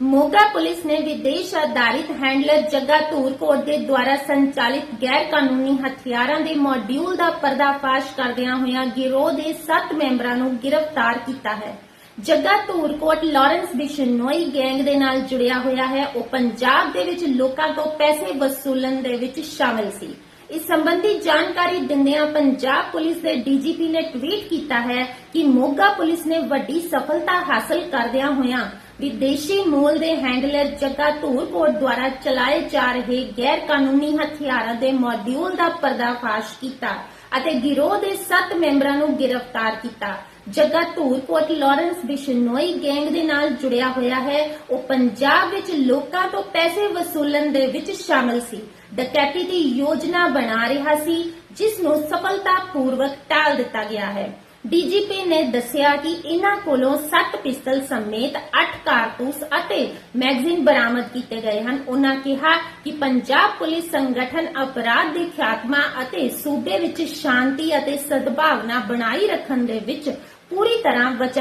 Moga police ਨੇ ਵਿਦੇਸ਼ ਆਧਾਰਿਤ ਹੈਂਡਲਰ ਜੱਗਾ ਧੂਰਕੋਟ ਦੇ ਦੁਆਰਾ ਸੰਚਾਲਿਤ ਗੈਰ ਕਾਨੂੰਨੀ ਹਥਿਆਰਾਂ ਦੇ ਮਾਡਿਊਲ ਦਾ ਪਰਦਾਫਾਸ਼ ਕਰਦਿਆਂ ਹੋਇਆਂ ਗਿਰੋਹ ਦੇ 7 ਮੈਂਬਰਾਂ ਨੂੰ ਗ੍ਰਿਫਤਾਰ ਕੀਤਾ ਹੈ। ਜੱਗਾ ਧੂਰਕੋਟ ਲਾਰੈਂਸ ਬਿਸ਼ਨੋਈ ਗੈਂਗ ਦੇ ਨਾਲ ਜੁੜਿਆ ਹੋਇਆ ਹੈ। ਉਹ ਪੰਜਾਬ ਦੇ ਵਿੱਚ ਲੋਕਾਂ ਤੋਂ ਪੈਸੇ ਵਸੂਲਣ ਦੇ ਵਿੱਚ ਸ਼ਾਮਲ ਸੀ। ਇਸ ਸੰਬੰਧੀ ਜਾਣਕਾਰੀ ਦਿੰਦਿਆਂ ਪੰਜਾਬ ਪੁਲਿਸ ਦੇ ਡੀਜੀਪੀ ਨੇ ਟਵੀਟ ਕੀਤਾ ਹੈ ਕਿ ਮੋਗਾ ਪੁਲਿਸ ਨੇ ਵੱਡੀ ਸਫਲਤਾ ਹਾਸਲ ਕਰਦਿਆਂ ਹੋਇਆਂ ਵਿਦੇਸ਼ੀ ਮੂਲ ਦੇ ਹੈਂਡਲਰ ਜੱਗਾ ਧੂਰਕੋਟ ਦੁਆਰਾ ਚਲਾਏ ਜਾ ਰਹੇ ਗੈਰ ਕਾਨੂੰਨੀ ਹਥਿਆਰਾਂ ਦੇ ਮੋਡਿਊਲ ਦਾ ਪਰਦਾਫਾਸ਼ ਕੀਤਾ ਅਤੇ ਗਿਰੋਹ ਦੇ 7 ਮੈਂਬਰਾਂ ਨੂੰ ਗ੍ਰਿਫਤਾਰ ਕੀਤਾ। ਜੱਗਾ ਧੂਰਕੋਟ ਲਾਰੈਂਸ ਬਿਸ਼ਨੋਈ ਗੈਂਗ ਦੇ ਨਾਲ ਜੁੜਿਆ ਹੋਇਆ ਹੈ। ਉਹ ਪੰਜਾਬ ਵਿੱਚ ਲੋਕਾਂ ਤੋਂ ਪੈਸੇ ਵਸੂਲਣ ਦੇ ਵਿੱਚ ਸ਼ਾਮਲ ਸੀ। ਡਕੈਤੀ ਦੀ ਯੋਜਨਾ ਬਣਾ ਰਿਹਾ ਸੀ, ਜਿਸ ਨੂੰ ਸਫਲਤਾਪੂਰਵਕ ਟਾਲ ਦਿੱਤਾ ਗਿਆ ਹੈ। ਡੀਜੀਪੀ ਨੇ ਦੱਸਿਆ ਕਿ ਇਨ੍ਹਾਂ ਕੋਲੋਂ 7 ਪਿਸਤਲ ਸਮੇਤ 8 ਕਾਰਤੂਸ ਅਤੇ ਮੈਗਜ਼ੀਨ ਬਰਾਮਦ ਕੀਤੇ ਗਏ ਹਨ। ਉਹਨਾਂ ਕਿਹਾ ਕਿ ਪੰਜਾਬ ਪੁਲਿਸ ਸੰਗਠਨ ਅਪਰਾਧ ਦੇ ਖਾਤਮਾ ਅਤੇ ਸੂਬੇ ਵਿੱਚ ਸ਼ਾਂਤੀ ਅਤੇ ਸਦਭਾਵਨਾ ਬਣਾਈ ਰੱਖਣ ਦੇ ਵਿੱਚ ਪੂਰੀ ਤਰ੍ਹਾਂ ਵਚਨ